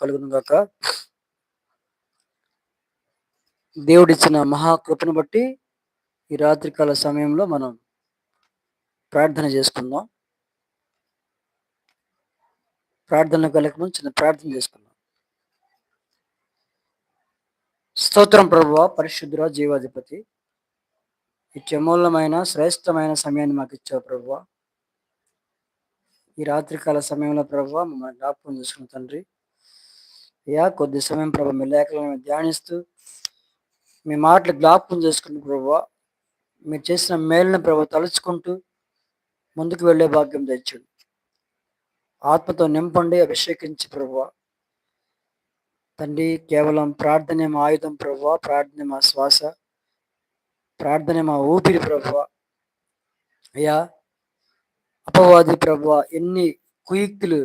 కలుగును గాక. దేవుడిచ్చిన మహాకృపను బట్టి ఈ రాత్రికాల సమయంలో మనం ప్రార్థన చేసుకుందాం. ప్రార్థన కలగముందు చిన్న ప్రార్థన చేసుకుందాం. స్తోత్రం ప్రభువ పరిశుద్ధుర జీవాధిపతి. ఈ చమూలమైన శ్రేష్టమైన సమయాన్ని మాకు ఇచ్చావు ప్రభువ. ఈ రాత్రికాల సమయంలో ప్రభు మమ్మల్ని జ్ఞాపకం చేసుకున్న తండ్రి. అయ్యా కొద్ది సమయం ప్రభు మీ లేఖలను ధ్యానిస్తూ మీ మాటలు జ్ఞాపకం చేసుకుంటూ ప్రభు మీరు చేసిన మేలును ప్రభు తలుచుకుంటూ ముందుకు వెళ్ళే భాగ్యం తెచ్చండి. ఆత్మతో నింపండి అభిషేకించి ప్రభు. తండ్రి కేవలం ప్రార్థనే మా ఆయుధం ప్రభు ప్రార్థన మా శ్వాస ప్రార్థన మా ఊపిరి ప్రభు. అయ్యా అపవాది ప్రభు ఎన్ని కుయుక్తులు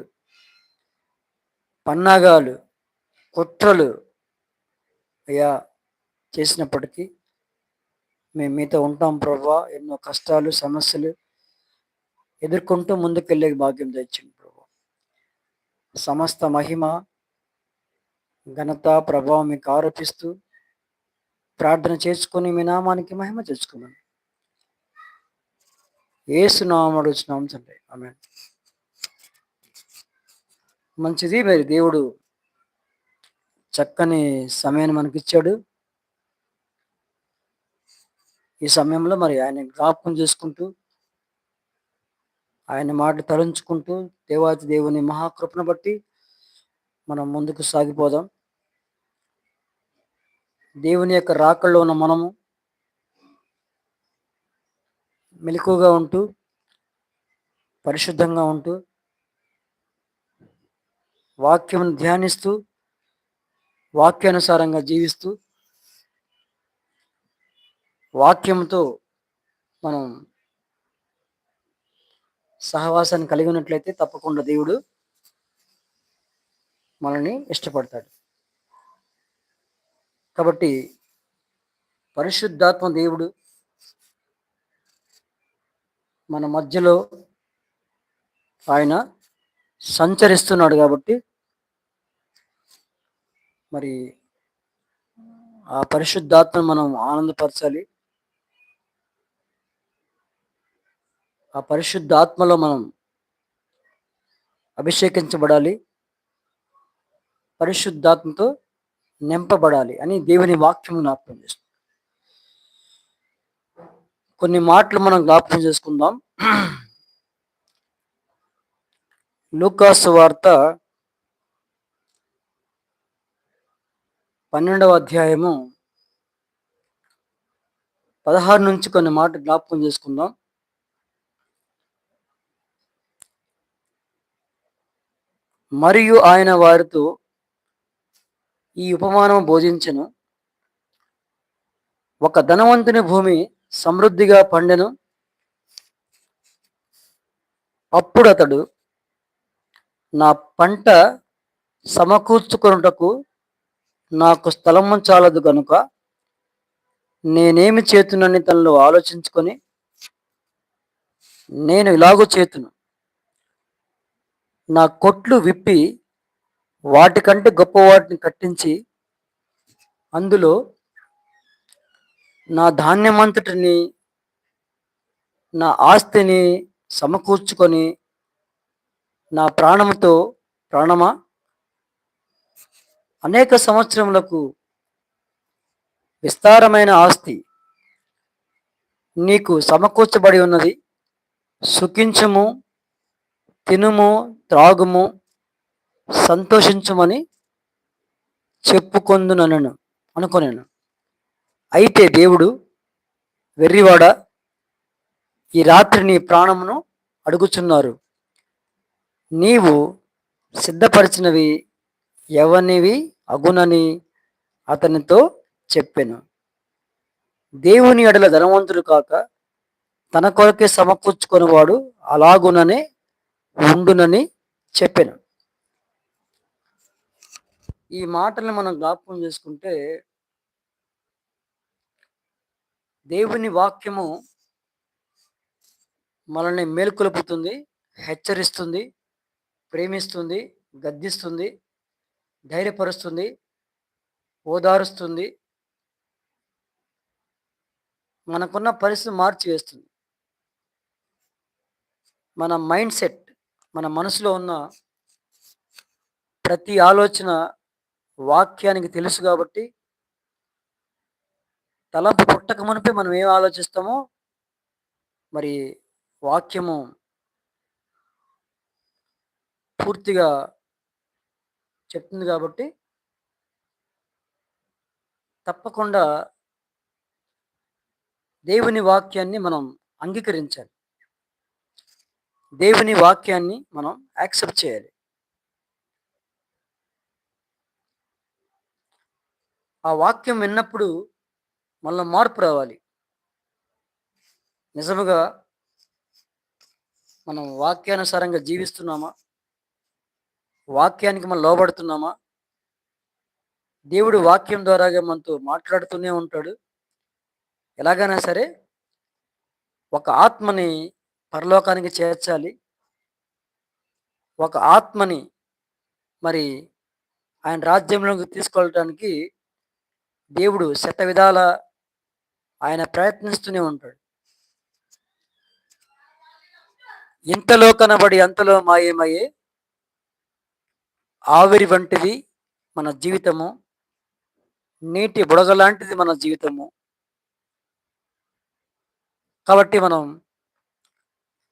పన్నాగాలు కుట్రలు అయ్యా చేసినప్పటికీ మేము మీతో ఉంటాం ప్రభా. ఎన్నో కష్టాలు సమస్యలు ఎదుర్కొంటూ ముందుకెళ్ళే భాగ్యం తెచ్చింది ప్రభు. సమస్త మహిమ ఘనత ప్రభావం మీకు ఆరోపిస్తూ ప్రార్థన చేసుకొని మీ నామానికి మహిమ తెచ్చుకున్నాను ఏసునామడు వచ్చినాం తండ్రి. ఆమె మంచిది. మరి దేవుడు చక్కని సమయాన్ని మనకిచ్చాడు. ఈ సమయంలో మరి ఆయన జ్ఞాపకం చేసుకుంటూ ఆయన మాట తలంచుకుంటూ దేవాతి దేవుని మహాకృపను బట్టి మనం ముందుకు సాగిపోదాం. దేవుని యొక్క రాకల్లో ఉన్న మనము మెలకుగా ఉంటూ పరిశుద్ధంగా ఉంటూ వాక్యం ధ్యానిస్తూ వాక్యానుసారంగా జీవిస్తూ వాక్యంతో మనం సహవాసాన్ని కలిగి ఉన్నట్లయితే తప్పకుండా దేవుడు మనల్ని ఇష్టపడతాడు. కాబట్టి పరిశుద్ధాత్మ దేవుడు మన మధ్యలో ఆయన సంచరిస్తున్నాడు కాబట్టి మరి ఆ పరిశుద్ధాత్మను మనం ఆనందపరచాలి. ఆ పరిశుద్ధాత్మలో మనం అభిషేకించబడాలి. పరిశుద్ధాత్మతో నింపబడాలి అని దేవుని వాక్యం జ్ఞాపకం చేస్తుంది. కొన్ని మాటలు మనం జ్ఞాపకం చేసుకుందాం. లూకాసు వార్త పన్నెండవ అధ్యాయము పదహారు నుంచి కొన్ని మాట జ్ఞాపకం చేసుకుందాం. మరియు ఆయన వారితో ఈ ఉపమానం బోధించను. ఒక ధనవంతుని భూమి సమృద్ధిగా పండెను. అప్పుడు అతడు నా పంట సమకూర్చుకొనుటకు నాకు స్థలము చాలదు కనుక నేనేమి చేతునని తనలో ఆలోచించుకొని నేను ఇలాగూ చేతును. నా కొట్లు విప్పి వాటికంటే గొప్ప వాటిని కట్టించి అందులో నా ధాన్యమంతటిని నా ఆస్తిని సమకూర్చుకొని నా ప్రాణముతో ప్రాణమా? అనేక సంవత్సరములకు విస్తారమైన ఆస్తి నీకు సమకూర్చబడి ఉన్నది. సుఖించము తినుము త్రాగుము సంతోషించమని చెప్పుకొందునను అనుకున్నాను అయితే దేవుడు వెర్రివాడ ఈ రాత్రి నీ ప్రాణమును అడుగుచున్నారు. నీవు సిద్ధపరిచినవి ఎవనివి అగునని అతనితో చెప్పెను. దేవుని ఎడల ధనవంతుడు కాక తన కొరకే సమకూర్చుకునేవాడు అలాగుననే ఉండునని చెప్పాను. ఈ మాటల్ని మనం జ్ఞాపకం చేసుకుంటే దేవుని వాక్యము మనల్ని మేల్కొలుపుతుంది హెచ్చరిస్తుంది ప్రేమిస్తుంది గద్దిస్తుంది ధైర్యపరుస్తుంది ఓదారుస్తుంది మనకున్న పరిస్థితి మార్చి వేస్తుంది మన మైండ్ సెట్ మన మనసులో ఉన్న ప్రతి ఆలోచన వాక్యానికి తెలుసు కాబట్టి తలంపు పుట్టక మునిపే మనం ఏం ఆలోచిస్తామో మరి వాక్యము పూర్తిగా చెప్తుంది కాబట్టి తప్పకుండా దేవుని వాక్యాన్ని మనం అంగీకరించాలి. దేవుని వాక్యాన్ని మనం యాక్సెప్ట్ చేయాలి. ఆ వాక్యం విన్నప్పుడు మళ్ళీ మార్పు రావాలి. నిజముగా మనం వాక్యానుసారంగా జీవిస్తున్నామా? వాక్యానికి మనం లోబడుతున్నామా? దేవుడు వాక్యం ద్వారాగా మనతో మాట్లాడుతూనే ఉంటాడు. ఎలాగైనా సరే ఒక ఆత్మని పరలోకానికి చేర్చాలి. ఒక ఆత్మని మరి ఆయన రాజ్యంలోకి తీసుకెళ్ళటానికి దేవుడు శత విధాల ఆయన ప్రయత్నిస్తూనే ఉంటాడు. ఇంతలో కనబడి అంతలో మాయమయ్యే ఆవిరి వంటిది మన జీవితము నీటి బుడగ లాంటిది మన జీవితము. కాబట్టి మనం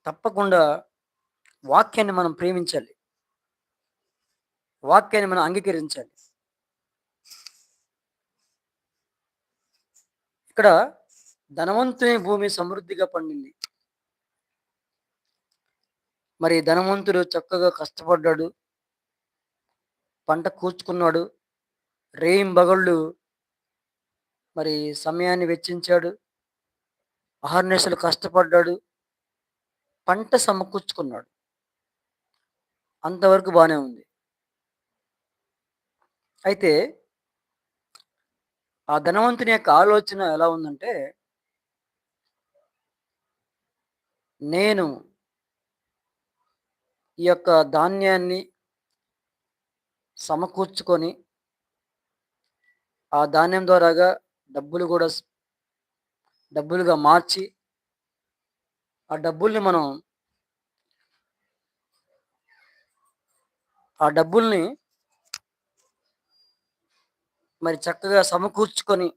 తప్పకుండా వాక్యాన్ని మనం ప్రేమించాలి. వాక్యాన్ని మనం అంగీకరించాలి. ఇక్కడ ధనవంతుని భూమి సమృద్ధిగా పండింది. మరి ధనవంతుడు చక్కగా కష్టపడ్డాడు. పంట కూర్చుకున్నాడు రేయింబగళ్ళు మరి సమయాన్ని వెచ్చించాడు. అహర్నిశలు కష్టపడ్డాడు. పంట సమకూర్చుకున్నాడు. అంతవరకు బాగానే ఉంది. అయితే ఆ ధనవంతుని యొక్క ఆలోచన ఎలా ఉందంటే నేను ఈ యొక్క ధాన్యాన్ని సమకూర్చుకొని ఆ ధాన్యం ద్వారాగా డబ్బులు కూడా డబ్బులుగా మార్చి ఆ డబ్బుల్ని మనం ఆ డబ్బుల్ని మరి చక్కగా సమకూర్చుకొని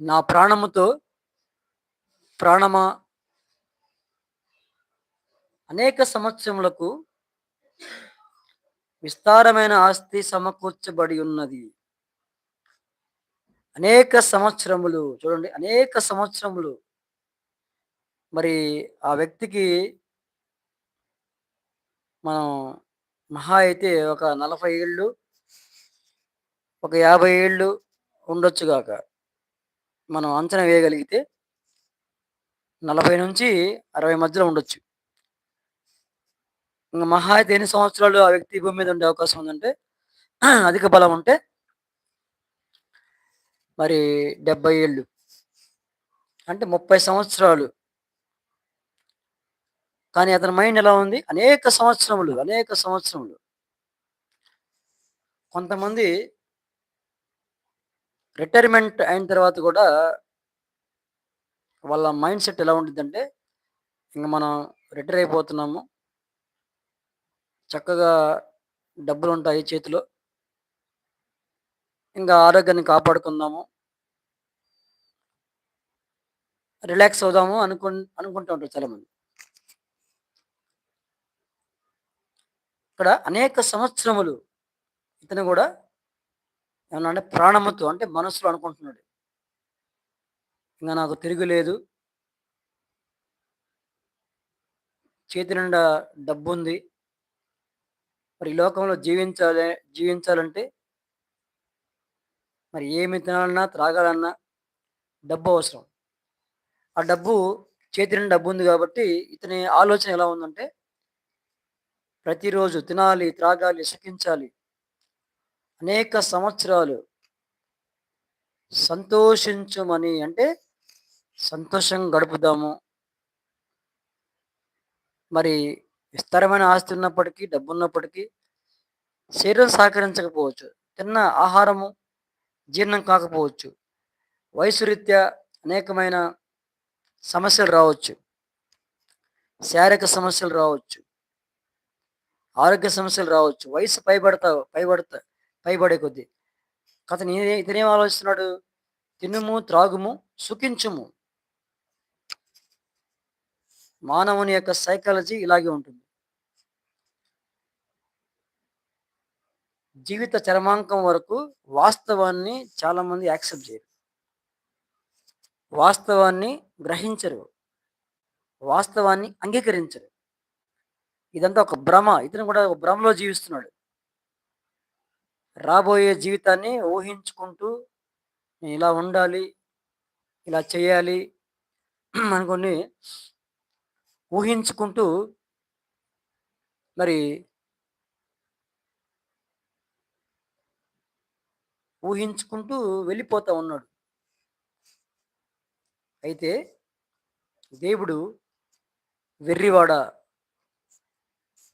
నా ప్రాణముతో ప్రాణమా అనేక సంవత్సరములకు విస్తారమైన ఆస్తి సమకూర్చబడి ఉన్నది. అనేక సంవత్సరములు చూడండి అనేక సంవత్సరములు మరి ఆ వ్యక్తికి మనం మహా అయితే ఒక నలభై ఏళ్ళు ఒక యాభై ఏళ్ళు ఉండొచ్చుగాక మనం అంచనా వేయగలిగితే నలభై నుంచి అరవై మధ్యలో ఉండొచ్చు. ఇంకా మహా అయితే ఎన్ని సంవత్సరాలు ఆ వ్యక్తి భూమి మీద ఉండే అవకాశం ఉందంటే అధిక బలం ఉంటే మరి డెబ్బై ఏళ్ళు. అంటే ముప్పై సంవత్సరాలు. కానీ అతని మైండ్ ఎలా ఉంది? అనేక సంవత్సరములు అనేక సంవత్సరములు. కొంతమంది రిటైర్మెంట్ అయిన తర్వాత కూడా వాళ్ళ మైండ్ సెట్ ఎలా ఉంటుందంటే ఇంకా మనం రిటైర్ అయిపోతున్నాము. చక్కగా డబ్బులు ఉంటాయి చేతిలో. ఇంకా ఆరోగ్యాన్ని కాపాడుకుందాము. రిలాక్స్ అవుదాము అనుకు అనుకుంటూ ఉంటారు చాలామంది. ఇక్కడ అనేక సంవత్సరములు ఇతను కూడా ఏమన్నా అంటే ప్రాణముతో అంటే మనసులో అనుకుంటున్నాడు. ఇంకా నాకు తిరుగులేదు చేతి నిండా డబ్బు ఉంది మరి ఈ లోకంలో జీవించాలి జీవించాలంటే మరి ఏమి తినాలన్నా త్రాగాలన్నా డబ్బు అవసరం. ఆ డబ్బు చేతిని డబ్బు ఉంది కాబట్టి ఇతని ఆలోచన ఎలా ఉందంటే ప్రతిరోజు తినాలి త్రాగాలి సుఖించాలి అనేక సంవత్సరాలు సంతోషించమని అంటే సంతోషం గడుపుదాము. మరి విస్తారమైన ఆస్తి ఉన్నప్పటికీ డబ్బు ఉన్నప్పటికీ శరీరం సహకరించకపోవచ్చు. తిన్న ఆహారము జీర్ణం కాకపోవచ్చు. వయసు రీత్యా అనేకమైన సమస్యలు రావచ్చు. శారీరక సమస్యలు రావచ్చు. ఆరోగ్య సమస్యలు రావచ్చు. వయసు పైబడతా పైబడతా పైబడే కొద్దీ. కథ నేనే ఇతనేం ఆలోచిస్తున్నాడు? తినుము త్రాగుము సుఖించుము. మానవుని యొక్క సైకాలజీ ఇలాగే ఉంటుంది. జీవిత చరమాంకం వరకు వాస్తవాన్ని చాలామంది యాక్సెప్ట్ చేయరు. వాస్తవాన్ని గ్రహించరు. వాస్తవాన్ని అంగీకరించరు. ఇదంతా ఒక భ్రమ. ఇతను కూడా ఒక భ్రమలో జీవిస్తున్నాడు. రాబోయే జీవితాన్ని ఊహించుకుంటూ నేను ఇలా ఉండాలి ఇలా చేయాలి అనుకుని ఊహించుకుంటూ మరి ఊహించుకుంటూ వెళ్ళిపోతూ ఉన్నాడు. అయితే దేవుడు వెర్రివాడ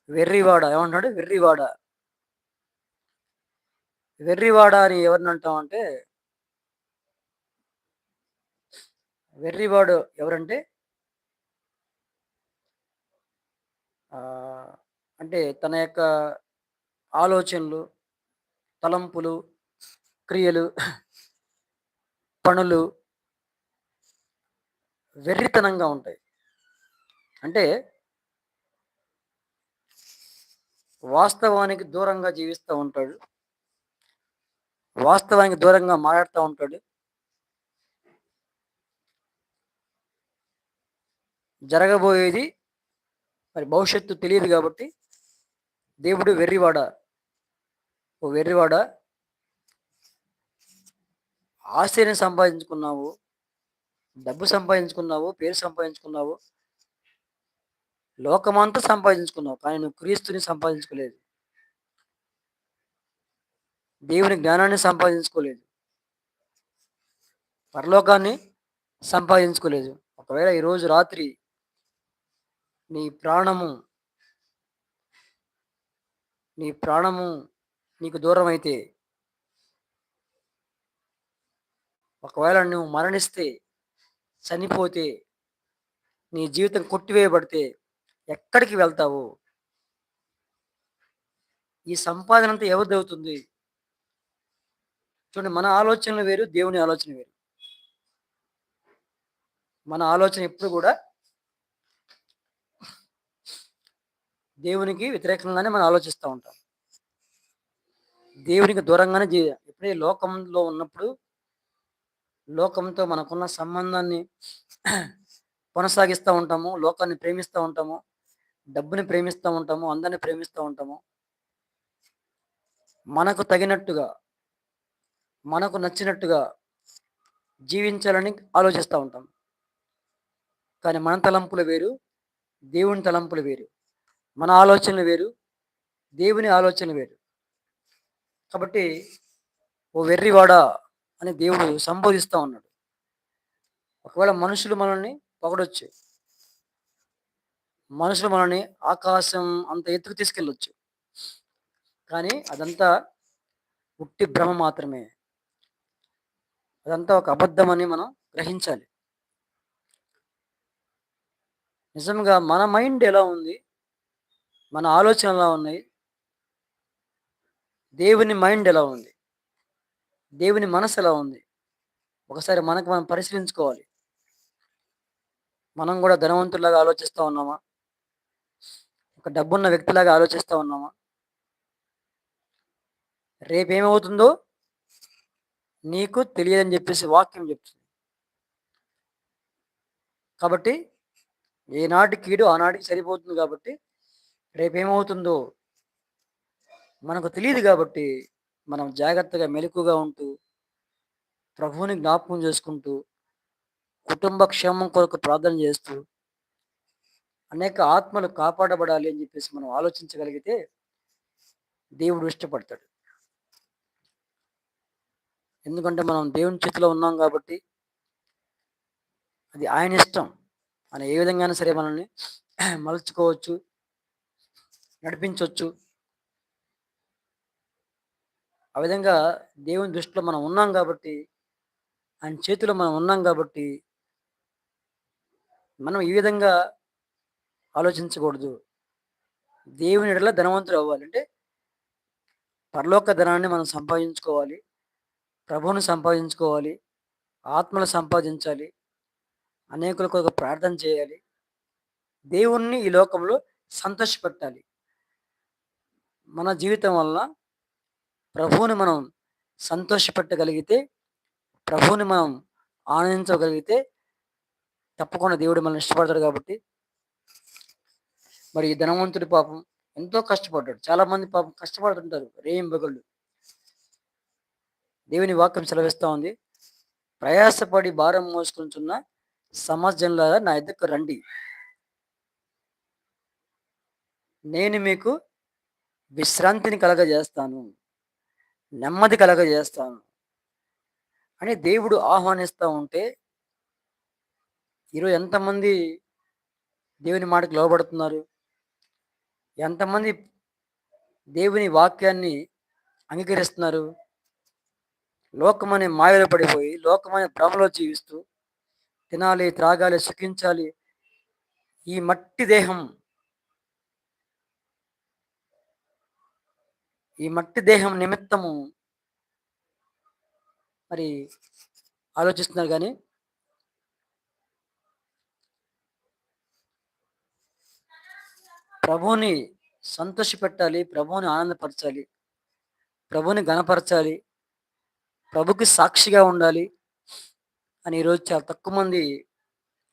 వెర్రివాడ ఏమంటున్నాడు? వెర్రివాడ. వెర్రివాడ అని ఎవరిని అంటామంటే వెర్రివాడు ఎవరంటే అంటే తన యొక్క ఆలోచనలు తలంపులు క్రియలు పనులు వెర్రితనంగా ఉంటాయి. అంటే వాస్తవానికి దూరంగా జీవిస్తూ ఉంటాడు. వాస్తవానికి దూరంగా మాట్లాడుతూ ఉంటాడు. జరగబోయేది మరి భవిష్యత్తు తెలియదు కాబట్టి దేవుడు వెర్రివాడ ఓ వెర్రివాడ ఆశ్చర్యం సంపాదించుకున్నావు డబ్బు సంపాదించుకున్నావు పేరు సంపాదించుకున్నావు లోకమంతా సంపాదించుకున్నావు కానీ నువ్వు క్రీస్తుని సంపాదించుకోలేదు. దేవుని జ్ఞానాన్ని సంపాదించుకోలేదు. పరలోకాన్ని సంపాదించుకోలేదు. ఒకవేళ ఈరోజు రాత్రి నీ ప్రాణము నీ ప్రాణము నీకు దూరం అయితే ఒకవేళ నువ్వు మరణిస్తే చనిపోతే నీ జీవితం కొట్టివేయబడితే ఎక్కడికి వెళ్తావు? ఈ సంపాదన అంతా ఎవరిది అవుతుంది చూడండి మన ఆలోచనలు వేరు దేవుని ఆలోచన వేరు. మన ఆలోచన ఎప్పుడు కూడా దేవునికి వ్యతిరేకంగానే మనం ఆలోచిస్తూ ఉంటాం. దేవునికి దూరంగానే జీ ఎప్పుడే లోకంలో ఉన్నప్పుడు లోకంతో మనకున్న సంబంధాన్ని కొనసాగిస్తూ ఉంటాము లోకాన్ని ప్రేమిస్తూ ఉంటాము డబ్బుని ప్రేమిస్తూ ఉంటాము అందరిని ప్రేమిస్తూ ఉంటాము. మనకు తగినట్టుగా మనకు నచ్చినట్టుగా జీవించాలని ఆలోచిస్తూ ఉంటాం. కానీ మన తలంపులు వేరు దేవుని తలంపులు వేరు. మన ఆలోచనలు వేరు దేవుని ఆలోచనలు వేరు. కాబట్టి ఓ వెర్రివాడ అని దేవుడు సంబోధిస్తూ ఉన్నాడు. ఒకవేళ మనుషులు మనల్ని పొగడొచ్చు. మనుషులు మనల్ని ఆకాశం అంత ఎత్తుకు తీసుకెళ్ళొచ్చు. కానీ అదంతా ఉట్టి భ్రమ మాత్రమే. అదంతా ఒక అబద్ధం అని మనం గ్రహించాలి. నిజంగా మన మైండ్ ఎలా ఉంది? మన ఆలోచన ఎలా ఉన్నాయి? దేవుని మైండ్ ఎలా ఉంది? దేవుని మనసు ఎలా ఉంది? ఒకసారి మనకు మనం పరిశీలించుకోవాలి. మనం కూడా ధనవంతులాగా ఆలోచిస్తూ ఉన్నామా? ఒక డబ్బున్న వ్యక్తిలాగా ఆలోచిస్తూ ఉన్నామా? రేపేమవుతుందో నీకు తెలియదని చెప్పేసి వాక్యం చెప్తుంది. కాబట్టి ఏనాటి కీడు ఆనాటికి సరిపోతుంది కాబట్టి రేపేమవుతుందో మనకు తెలియదు కాబట్టి మనం జాగ్రత్తగా మెలకుగా ఉంటూ ప్రభువుని జ్ఞాపకం చేసుకుంటూ కుటుంబ క్షేమం కొరకు ప్రార్థన చేస్తూ అనేక ఆత్మలు కాపాడబడాలి అని చెప్పేసి మనం ఆలోచించగలిగితే దేవుడు ఇష్టపడతాడు. ఎందుకంటే మనం దేవుని చేతిలో ఉన్నాం కాబట్టి అది ఆయన ఇష్టం. ఆయన ఏ విధంగానే సరే మనల్ని మలుచుకోవచ్చు నడిపించవచ్చు. ఆ విధంగా దేవుని దృష్టిలో మనం ఉన్నాం కాబట్టి ఆయన చేతిలో మనం ఉన్నాం కాబట్టి మనం ఈ విధంగా ఆలోచించకూడదు. దేవుని ఎడల ధనవంతులు అవ్వాలి. అంటే పరలోక ధనాన్ని మనం సంపాదించుకోవాలి. ప్రభువుని సంపాదించుకోవాలి. ఆత్మను సంపాదించాలి. అనేకుల కొరకు ప్రార్థన చేయాలి. దేవుణ్ణి ఈ లోకంలో సంతోషపెట్టాలి. మన జీవితం వల్ల ప్రభువుని మనం సంతోషపెట్టగలిగితే ప్రభువుని మనం ఆనందించగలిగితే తప్పకుండా దేవుడు మనల్ని ఇష్టపడతాడు కాబట్టి. మరి ఈ ధనవంతుడి పాపం ఎంతో కష్టపడ్డాడు. చాలా మంది పాపం కష్టపడుతుంటారు. రేయింబగళ్ళు దేవుని వాక్యం సెలవిస్తూ ఉంది. ప్రయాసపడి భారం మోసుకుంటున్న సమాజంలో నా ఇద్దరు రండి. నేను మీకు విశ్రాంతిని కలగజేస్తాను. నెమ్మది కలగజేస్తాను అని దేవుడు ఆహ్వానిస్తూ ఉంటే ఈరోజు ఎంతమంది దేవుని మాటకు లోబడుతున్నారు? ఎంతమంది దేవుని వాక్యాన్ని అంగీకరిస్తున్నారు? లోకమనే మాయలో పడిపోయి లోకమనే భ్రమలో జీవిస్తూ తినాలి త్రాగాలి సుఖించాలి ఈ మట్టి దేహం ఈ మట్టి దేహం నిమిత్తము మరి ఆలోచిస్తున్నారు కానీ ప్రభువుని సంతోషపెట్టాలి ప్రభువుని ఆనందపరచాలి ప్రభుని గణపరచాలి ప్రభుకి సాక్షిగా ఉండాలి అని ఈరోజు చాలా తక్కువ మంది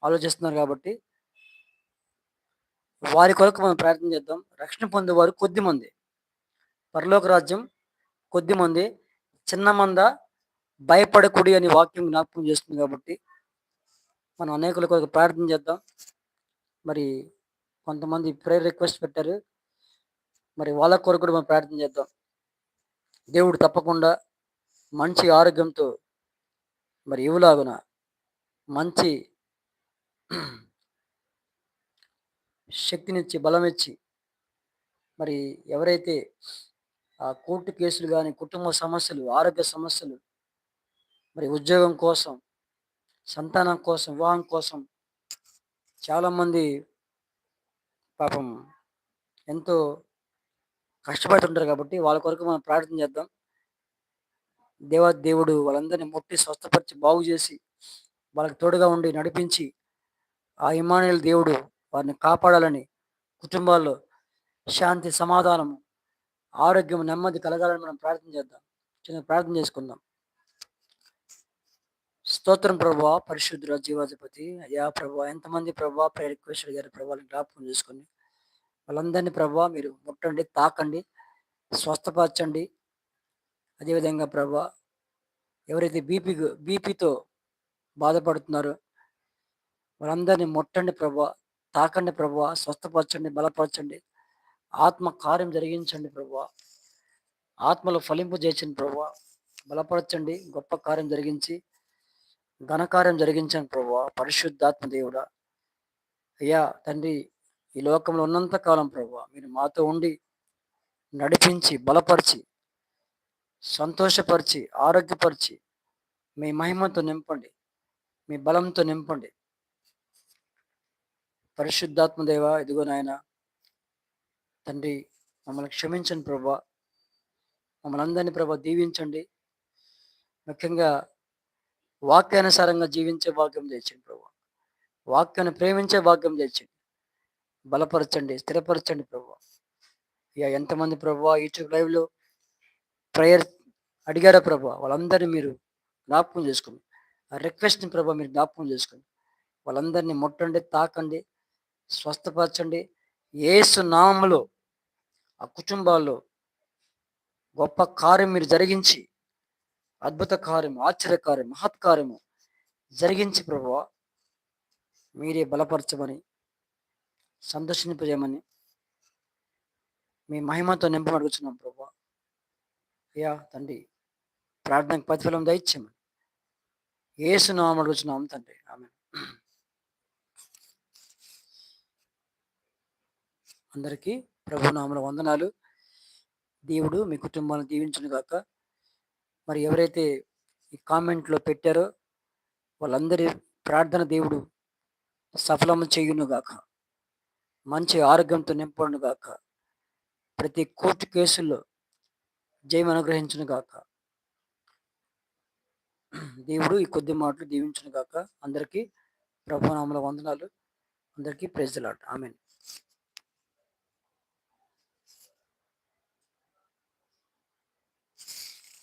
ఆలోచిస్తున్నారు కాబట్టి వారి కొరకు మనం ప్రయత్నం చేద్దాం. రక్షణ పొందేవారు కొద్ది మంది. పరలోక రాజ్యం కొద్ది మంది చిన్న మంద భయపడకుడి అని వాక్యం జ్ఞాపకం చేస్తుంది కాబట్టి మనం అనేకుల కొరకు ప్రార్థన చేద్దాం. మరి కొంతమంది ప్రేయర్ రిక్వెస్ట్ పెట్టారు. మరి వాళ్ళ కొరకు కూడా మనం ప్రార్థన చేద్దాం. దేవుడు తప్పకుండా మంచి ఆరోగ్యంతో మరి ఇవులాగున మంచి శక్తినిచ్చి బలం ఇచ్చి మరి ఎవరైతే ఆ కోర్టు కేసులు కానీ కుటుంబ సమస్యలు ఆరోగ్య సమస్యలు మరి ఉద్యోగం కోసం సంతానం కోసం వివాహం కోసం చాలామంది పాపం ఎంతో కష్టపడి ఉంటారు కాబట్టి వాళ్ళ కొరకు మనం ప్రార్థన చేద్దాం. దేవా దేవుడు వాళ్ళందరినీ ముట్టి స్వస్థపరిచి బాగు చేసి వాళ్ళకి తోడుగా ఉండి నడిపించి ఆ ఇమానుయల్ దేవుడు వారిని కాపాడాలని కుటుంబాల్లో శాంతి సమాధానం ఆరోగ్యం నెమ్మది కలగాలని మనం ప్రార్థన చేద్దాం. చిన్న ప్రార్థన చేసుకుందాం. స్తోత్రం ప్రభా పరిశుద్ధుల జీవాధిపతి. అయ్యా ప్రభా ఎంతమంది ప్రభా రిక్వెస్ట్ గారి ప్రభావాలను జ్ఞాపకం చేసుకొని వాళ్ళందరినీ ప్రభా మీరు ముట్టండి తాకండి స్వస్థపరచండి. అదేవిధంగా ప్రభా ఎవరైతే బీపీ బీపీతో బాధపడుతున్నారో వాళ్ళందరినీ ముట్టండి ప్రభా తాకండి ప్రభా స్వస్థపరచండి బలపరచండి. ఆత్మ కార్యం జరిగించండి ప్రభు. ఆత్మలో ఫలింపు చేసింది ప్రభు. బలపరచండి గొప్ప కార్యం జరిగించి ఘనకార్యం జరిగించండి ప్రభు. పరిశుద్ధాత్మ దేవుడా. అయ్యా తండ్రి ఈ లోకంలో ఉన్నంత కాలం ప్రభు మీరు మాతో ఉండి నడిపించి బలపరిచి సంతోషపరిచి ఆరోగ్యపరిచి మీ మహిమతో నింపండి మీ బలంతో నింపండి. పరిశుద్ధాత్మ దేవ ఇదిగో నాయన తండ్రి మమ్మల్ని క్షమించండి ప్రభా. మమ్మల్ని అందరినీ ప్రభా దీవించండి. ముఖ్యంగా వాక్యానుసారంగా జీవించే భాగ్యం తెచ్చండి ప్రభా. వాక్యాన్ని ప్రేమించే భాగ్యం తెచ్చండి బలపరచండి స్థిరపరచండి ప్రభా. ఇక ఎంతమంది ప్రభా యూట్యూబ్ లైవ్లో ప్రేయర్ అడిగారా ప్రభా? వాళ్ళందరినీ మీరు జ్ఞాపకం చేసుకోండి. ఆ రిక్వెస్ట్ని ప్రభా మీరు జ్ఞాపకం చేసుకోండి. వాళ్ళందరినీ ముట్టండి తాకండి స్వస్థపరచండి. ఏసు నామములో ఆ కుటుంబాల్లో గొప్ప కార్యం మీరు జరిగించి అద్భుత కార్యం ఆశ్చర్యకార్యం మహత్కార్యము జరిగించి ప్రభు మీరే బలపరచమని సందర్శింపజేయమని మీ మహిమతో నింపమడుగుతున్నాం ప్రభు అయ్యా తండ్రి ప్రార్థనకు ప్రతిఫలం దయచేయమని. ఏసునామం అడుగుతున్నాం తండ్రి. ఆమె అందరికీ ప్రభునామల వందనాలు. దేవుడు మీ కుటుంబాలను దీవించను గాక. మరి ఎవరైతే ఈ కామెంట్లో పెట్టారో వాళ్ళందరి ప్రార్థన దేవుడు సఫలము చేయునుగాక మంచి ఆరోగ్యంతో నింపడును గాక. ప్రతి కోర్టు కేసుల్లో జయం అనుగ్రహించును గాక. దేవుడు ఈ కొద్ది మాటలు దీవించును గాక. అందరికీ ప్రభునామల వందనాలు. అందరికీ ప్రెజలాట్ ఆమెను.